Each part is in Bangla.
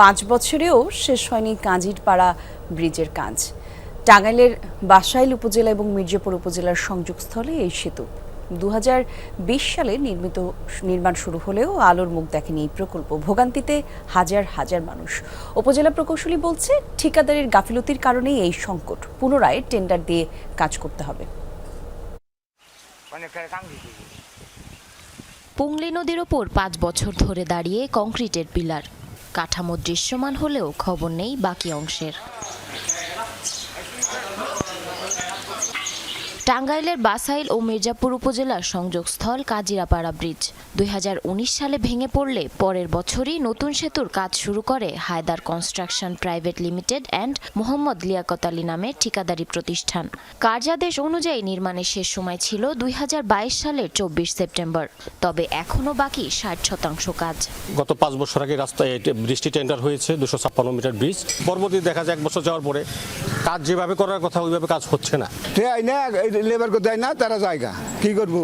পাঁচ বছরেও শেষ হয়নি কাঞ্জিরপাড়া ব্রিজের কাজ। টাঙ্গাইলের বাসাইল উপজেলা এবং মির্জাপুর উপজেলার সংযোগস্থলে এই সেতু। দু হাজার বিশ সালে নির্মিত নির্মাণ শুরু হলেও আলোর মুখ দেখেনি এই প্রকল্প। ভোগান্তিতে হাজার হাজার মানুষ। উপজেলা প্রকৌশলী বলছে ঠিকাদারের গাফিলতির কারণেই এই সংকট। পুনরায় টেন্ডার দিয়ে কাজ করতে হবে। পুংলি নদীর ওপর পাঁচ বছর ধরে দাঁড়িয়ে কংক্রিটের পিলার। কাঠামো দৃশ্যমান হলেও খবর নেই বাকি অংশের। টাঙ্গাইলের বাসাইল ও মির্জাপুর উপজেলার সংযোগস্থল কাজিরাপাড়া ব্রিজ। দু হাজার উনিশ সালে ভেঙে পড়লে পরের বছরই নতুন সেতুর কাজ শুরু করে Haider construction private limited and Mohammad Liaquat Ali নামের ঠিকাদারি প্রতিষ্ঠান। কার্যাদেশ অনুযায়ী নির্মাণের শেষ সময় ছিল দু হাজার বাইশ সালের চব্বিশ সেপ্টেম্বর। তবে এখনও বাকি ষাট শতাংশ কাজ। গত পাঁচ বছর আগে রাস্তায় বৃষ্টি টেন্ডার হয়েছে দুশো ছাপ্পান্ন মিটার ব্রিজ। পরবর্তী দেখা যায় এক বছর যাওয়ার পরে কাজ যেভাবে করার কথা ওইভাবে কাজ হচ্ছে না। লেবার দেয় না, তারা জায়গা। কি করব?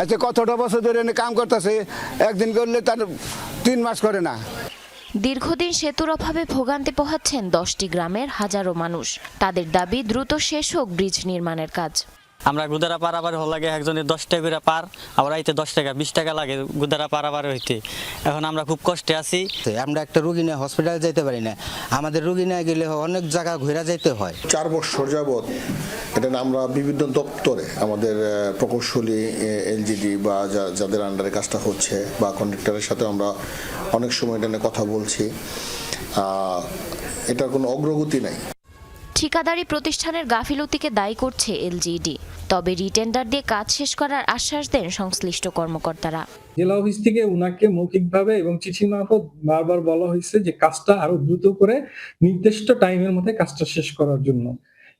আচ্ছা কতটা বছর ধরে কাম করতেছে, একদিন করলে তার তিন মাস করে না। দীর্ঘদিন সেতুর অভাবে ভোগান্তি পোহাচ্ছেন দশটি গ্রামের হাজারো মানুষ। তাদের দাবি, দ্রুত শেষ হোক ব্রিজ নির্মাণের কাজ। আমরা গুদারা পারাবার হল লাগে একজনের দশ টাকা করে পার আবার আইতে দশ টাকা বিশ টাকা লাগে গুদারা পারাবার হইতে। এখন আমরা খুব কষ্টে আছি। তো আমরা একটা রুগী নিয়ে হসপিটালে যেতে পারি না। আমাদের রুগী নিয়ে গেলে অনেক জায়গা ঘুরে যেতে হয়। চার বছর যাবৎ এটা আমরা বিভিন্ন দপ্তরে আমাদের প্রকৌশলী এলজিডি বা যা- যাদের আন্ডারে কাজটা হচ্ছে বা কন্ট্রাক্টরের সাথে আমরা অনেক সময় এটা নিয়ে কথা বলছি। আহ, এটার কোনো অগ্রগতি নাই। ঠিকাদারি প্রতিষ্ঠানের গাফিলতিকে দায়ী করছে এলজিইডি। তবে রিটেন্ডার দিয়ে কাজ শেষ করার আশ্বাস দেন সংশ্লিষ্ট কর্মকর্তারা। জেলা অফিস থেকে উনাকে মৌখিকভাবে এবং চিঠি মারফত বারবার বলা হয়েছে যে কাজটা আরও দ্রুত করে নির্দিষ্ট টাইমের মধ্যে কাজটা শেষ করার জন্য।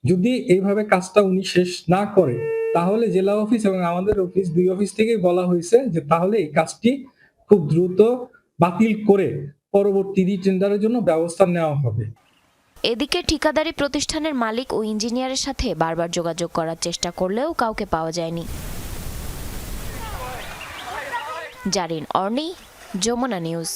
যদি এইভাবে কাজটা উনি শেষ না করে, তাহলে জেলা অফিস এবং আমাদের অফিস দুই অফিস থেকেই বলা হয়েছে যে তাহলে এই কাজটি খুব দ্রুত বাতিল করে পরবর্তী রিটেন্ডারের জন্য ব্যবস্থা নেওয়া হবে। এদিকে ঠিকাদারি প্রতিষ্ঠানের মালিক ও ইঞ্জিনিয়ারের সাথে বারবার যোগাযোগ করার চেষ্টা করলেও কাউকে পাওয়া যায়নি। জারিন অর্নি, যমুনা নিউজ।